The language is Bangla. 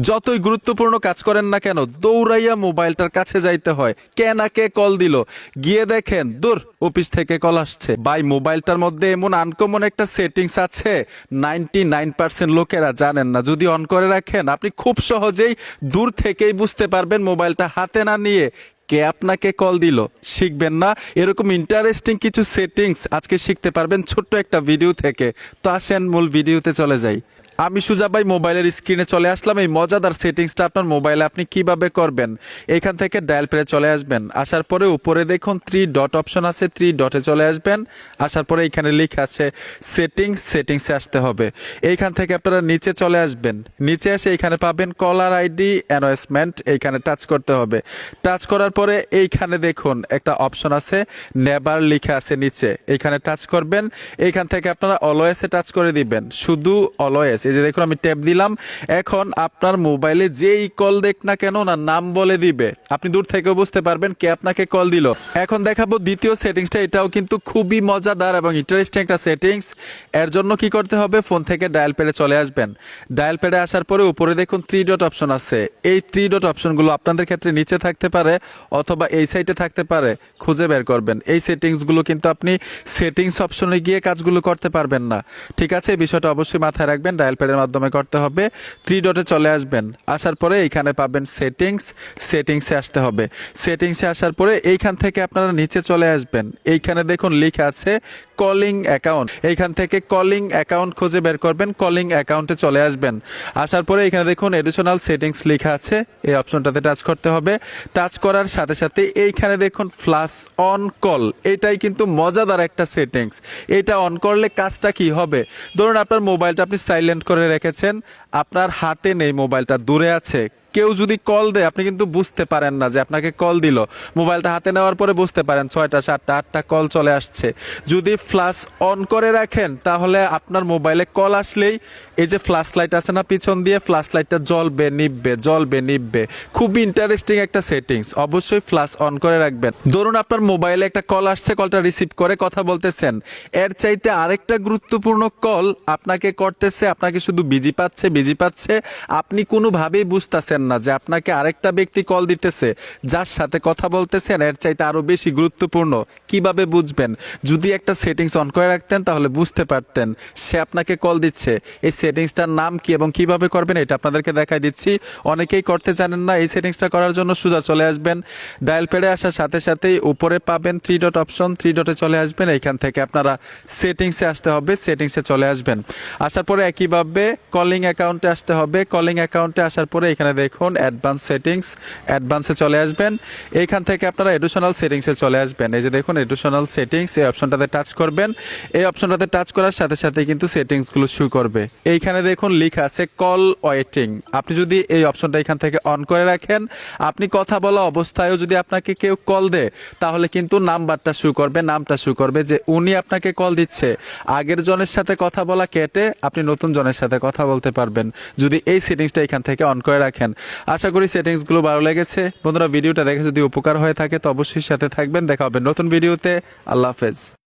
যতই গুরুত্বপূর্ণ কাজ করেন না কেন, দৌড়াইয়া মোবাইলটার কাছে যাইতে হয়। কে না কে কল দিল। গিয়ে দেখেন, দূর, অফিস থেকে কল আসছে। ভাই, মোবাইলটার মধ্যে এমন আনকমন একটা সেটিংস আছে। নাইনটি নাইন পার্সেন্ট লোকেরা জানেন না। যদি অন করে রাখেন, আপনি খুব সহজেই দূর থেকেই বুঝতে পারবেন মোবাইলটা হাতে না নিয়ে কে আপনাকে কল দিল। শিখবেন না। এরকম ইন্টারেস্টিং কিছু সেটিংস আজকে শিখতে পারবেন ছোট্ট একটা ভিডিও থেকে। তো আসেন, মূল ভিডিওতে চলে যাই। আমি সুজা ভাই মোবাইলের স্ক্রিনে চলে আসলাম। এই মজাদার সেটিংসটা আপনার মোবাইলে আপনি কীভাবে করবেন? এখান থেকে ডায়াল পেরে চলে আসবেন। আসার পরে উপরে দেখুন থ্রি ডট অপশন আছে থ্রি ডটে চলে আসবেন। আসার পরে এখানে লেখা আছে সেটিংস সেটিংসে আসতে হবে। এইখান থেকে আপনারা নিচে চলে আসবেন। নিচে এসে এখানে পাবেন কলার আইডি অ্যানোয়েসমেন্ট এইখানে টাচ করতে হবে। টাচ করার পরে এইখানে দেখুন একটা অপশন আছে নেবার লেখা আছে নিচে। এখানে টাচ করবেন। এইখান থেকে আপনারা অলওয়েসে টাচ করে দিবেন। শুধু অলওয়েস এই যে দেখুন, আমি ট্যাপ দিলাম। এখন আপনার মোবাইলে যেই কল দেখ না কেন, না নাম বলে দিবে। আপনি দূর থেকেও বুঝতে পারবেন কে আপনাকে কল দিল। এখন দেখাবো দ্বিতীয় সেটিংসটা। এটাও কিন্তু খুবই মজাদার এবং ইন্টারেস্টিং একটা সেটিংস। এর জন্য কি করতে হবে? ফোন থেকে ডায়াল পেডে চলে আসবেন। ডায়াল পেডে আসার পরে উপরে দেখুন থ্রি ডট অপশন আছে। এই থ্রি ডট অপশনগুলো আপনাদের ক্ষেত্রে নিচে থাকতে পারে অথবা এই সাইডে থাকতে পারে। খুঁজে বের করবেন। এই সেটিংসগুলো কিন্তু আপনি সেটিংস অপশনে গিয়ে কাজগুলো করতে পারবেন না। ঠিক আছে, এই বিষয়টা অবশ্যই মাথায় রাখবেন। ডায়াল প্যাডের মাধ্যমে করতে হবে। থ্রি ডটে চলে আসবেন। আসার পরে এইখানে পাবেন সেটিংস সেটিংসে আসতে হবে। সেটিংসে আসার পরে এইখান থেকে আপনারা নিচে চলে আসবেন। এইখানে দেখুন লেখা আছে কলিং অ্যাকাউন্ট এইখান থেকে কলিং অ্যাকাউন্ট খুঁজে বের করবেন। কলিং অ্যাকাউন্টে চলে আসবেন। আসার পরে এখানে দেখুন এডিশনাল সেটিংস লেখা আছে। এই অপশনটাতে টাচ করতে হবে। টাচ করার সাথে সাথে এইখানে দেখুন ফ্লাশ অন কল এটাই কিন্তু মজাদার একটা সেটিংস এটা অন করলে কাজটা কি হবে? ধরুন আপনার মোবাইলটা আপনি সাইলেন্ট করে রেখেছেন। আপনার হাতে নেই মোবাইলটা দূরে আছে। কেউ যদি কল দেয়, আপনি কিন্তু বুঝতে পারেন না যে আপনাকে কল দিল। মোবাইলটা হাতে নেওয়ার পরে বুঝতে পারেন ছয়টা, সাতটা, আটটা কল চলে আসছে। যদি ফ্ল্যাশ অন করে রাখেন, তাহলে আপনার মোবাইলে কল আসলেই এই যে ফ্ল্যাশ লাইট আছে না, পিছন দিয়ে ফ্ল্যাশ লাইটটা জ্বলবে নিববে জ্বলবে নিববে খুবই ইন্টারেস্টিং একটা সেটিংস অবশ্যই ফ্ল্যাশ অন করে রাখবেন। ধরুন আপনার মোবাইলে একটা কল আসছে কলটা রিসিভ করে কথা বলতেছেন। এর চাইতে আরেকটা গুরুত্বপূর্ণ কল আপনাকে করতেছে, আপনাকে শুধু বিজি পাচ্ছে বিজি পাচ্ছে। আপনি কোনোভাবেই বুঝতেছেন না যে আপনাকে আরেকটা ব্যক্তি কল দিতেছে, যার সাথে কথা বলতেছেন, এর চাইতে আরও বেশি গুরুত্বপূর্ণ। কীভাবে বুঝবেন? যদি একটা সেটিংস অন করে রাখতেন, তাহলে বুঝতে পারতেন। সে আপনাকে কল দিচ্ছে। এই সেটিংসটার নাম কি এবং কীভাবে করবেন, এটা আপনাদেরকে দেখাই দিচ্ছি। অনেকেই করতে জানেন না, এই সেটিংসটা করার জন্য সোজা চলে আসবেন। ডায়াল প্যাডে আসার সাথে সাথেই উপরে পাবেন থ্রি ডট অপশন থ্রি ডটে চলে আসবেন। এইখান থেকে আপনারা সেটিংসে আসতে হবে সেটিংসে চলে আসবেন। আসার পরে একইভাবে কলিং অ্যাকাউন্টে আসতে হবে। কলিং অ্যাকাউন্টে আসার পরে এখানে দেখুন অ্যাডভান্স সেটিংস অ্যাডভান্সে চলে আসবেন। এইখান থেকে আপনারা এডিশনাল সেটিংসে চলে আসবেন। এই যে দেখুন এডিশনাল সেটিংস এই অপশনটাতে টাচ করবেন। এই অপশনটাতে টাচ করার সাথে সাথে কিন্তু সেটিংসগুলো শু করবে। এইখানে দেখুন, লেখা আছে কল ওয়েটিং আপনি যদি এই অপশনটা এখান থেকে অন করে রাখেন, আপনি কথা বলা অবস্থায়ও যদি আপনাকে কেউ কল দেয়, তাহলে কিন্তু নাম্বারটা শু করবে, নামটা শু করবে যে উনি আপনাকে কল দিচ্ছে। আগের জনের সাথে কথা বলা কেটে আপনি নতুন জনের সাথে কথা বলতে পারবেন। যদি এই সেটিংসটা এখান থেকে অন করে রাখেন আশা করি সেটিংসগুলো ভালো লেগেছে। বন্ধুরা, ভিডিওটা দেখে যদি উপকার হয়ে থাকে, তো অবশ্যই সাথে থাকবেন। দেখা হবে নতুন ভিডিওতে। আল্লাহ হাফেজ।